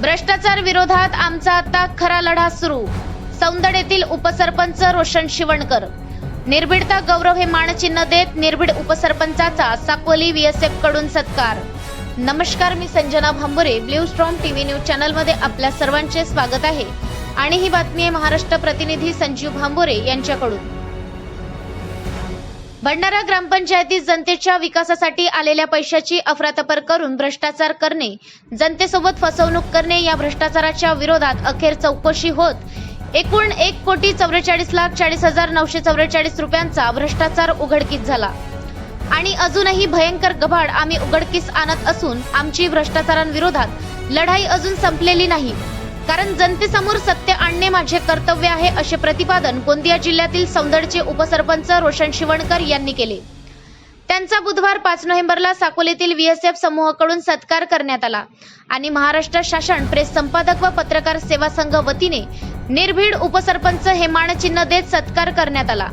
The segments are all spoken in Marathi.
भ्रष्टाचार विरोधात आमचा आता खरा लढा सुरू. सौंदड येथील उपसरपंच रोशन शिवणकर. निर्भीडता गौरव हे मानचिन्ह देत निर्भीड उपसरपंचाचा साकोली व्हीएसएफकडून सत्कार. नमस्कार मी Sanjana Bhambure blue storm TV news चॅनलमध्ये आपल्या सर्वांचे स्वागत आहे. आणि ही बातमी आहे महाराष्ट्र प्रतिनिधी संजीव भांबुरे यांच्याकडून. भंडारा ग्रामपंचायतीत जनतेच्या विकासासाठी आलेल्या पैशाची अफरातफर करून भ्रष्टाचार करणे जनतेसोबत फसवणूक करणे या भ्रष्टाचाराच्या विरोधात अखेर चौकशी होत. एकूण एक कोटी चौवेचाळीस लाख चाळीस हजार नऊशे चौवेचाळीस रुपयांचा भ्रष्टाचार उघडकीस झाला. आणि अजूनही भयंकर गभाड आम्ही उघडकीस आणत असून आमची भ्रष्टाचारांविरोधात लढाई अजून संपलेली नाही. कारण जनतेसमोर सत्य आणणे माझे कर्तव्य आहे असे प्रतिपादन गोंदिया जिल्ह्यातील सौंदडचे उपसरपंच रोशन शिवणकर यांनी केले. त्यांचा बुधवार पाच नोव्हेंबरला साकोलीतील व्हीएसएफ समूहाकडून सत्कार करण्यात आला आणि महाराष्ट्र शासन प्रेस संपादक व पत्रकार सेवा संघ वतीने निर्भीड उपसरपंच हे मानचिन्ह देत सत्कार करण्यात आला.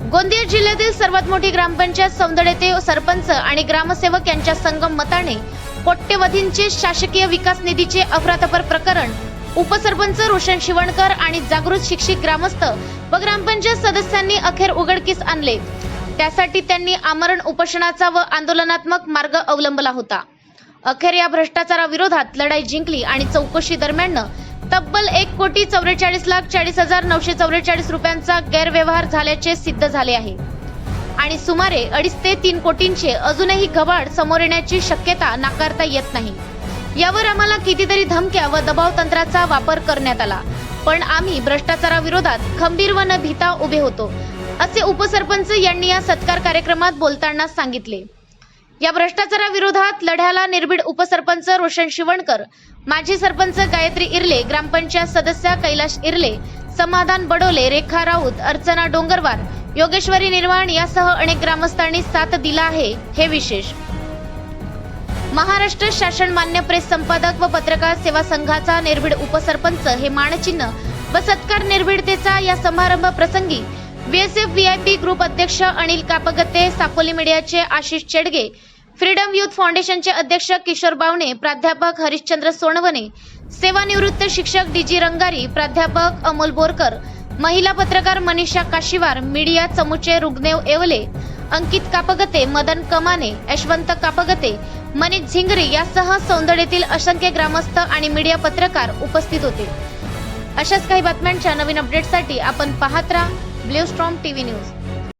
गोंदिया जिल्ह्यातील सर्वात मोठी ग्रामपंचायत सौंदड येथे सरपंच आणि ग्रामसेवक यांच्या संगम मताने कोट्यवधींचे शासकीय विकास निधीचे अफरातफर प्रकरण उपसरपंच रोशन शिवणकर आणि जागृत शिक्षित ग्रामस्थ व ग्रामपंचायत सदस्यांनी अखेर उघडकीस आणले. त्यासाठी त्यांनी आमरण उपोषणाचा व आंदोलनात्मक मार्ग अवलंबला होता. अखेर या भ्रष्टाचाराविरोधात लढाई जिंकली आणि चौकशी दरम्यान तब्बल एक कोटी चौवेचाळीस लाख चाळीस हजार नऊशे चौवेचाळीस रुपयांचा गैरव्यवहार झाल्याचे सिद्ध झाले आहे. आणि सुमारे अडीच ते तीन कोटींचे अजूनही घबाड समोर येण्याची शक्यता नाकारता येत नाही. यावर आम्हाला कितीतरी धमक्या व दबाव तंत्राचा वापर करण्यात आला. पण आम्ही भ्रष्टाचाराविरोधात खंबीर व न भीता उभे होतो असे उपसरपंच यांनी या सत्कार कार्यक्रमात बोलताना सांगितले. या भ्रष्टाचाराविरोधात लढ्याला निर्भीड उपसरपंच रोशन शिवणकर माजी सरपंच गायत्री इरले ग्रामपंचायत सदस्य कैलाश इरले समाधान बडोले रेखा राऊत अर्चना डोंगरवार योगेश्वरी निर्वाण यासह अनेक ग्रामस्थांनी साथ दिला आहे. हे विशेष. महाराष्ट्र शासन मान्य प्रेस संपादक व पत्रकार सेवा संघाचा निर्भीड उपसरपंच हे मानचिन्ह व सत्कार निर्भीडतेचा या समारंभ प्रसंगी बीएसएफ व्हीआयपी ग्रुप अध्यक्ष अनिल कापगते साकोली मीडियाचे आशिष चेडगे फ्रीडम युथ फाउंडेशनचे अध्यक्ष किशोर बावणे प्राध्यापक हरिश्चंद्र सोनवणे सेवानिवृत्त शिक्षक डीजी रंगारी प्राध्यापक अमोल बोरकर महिला पत्रकार मनीषा काशीवार मीडिया चमुचे रुग्णेव येवले अंकित कापगते मदन कमाने यशवंत कापगते मनीष झिंगरी यासह सौंदड असंख्य ग्रामस्थ आणि मीडिया पत्रकार उपस्थित होते. अशाच काही बातम्यांच्या नवीन अपडेटसाठी आपण पाहत राहा. Blue storm TV news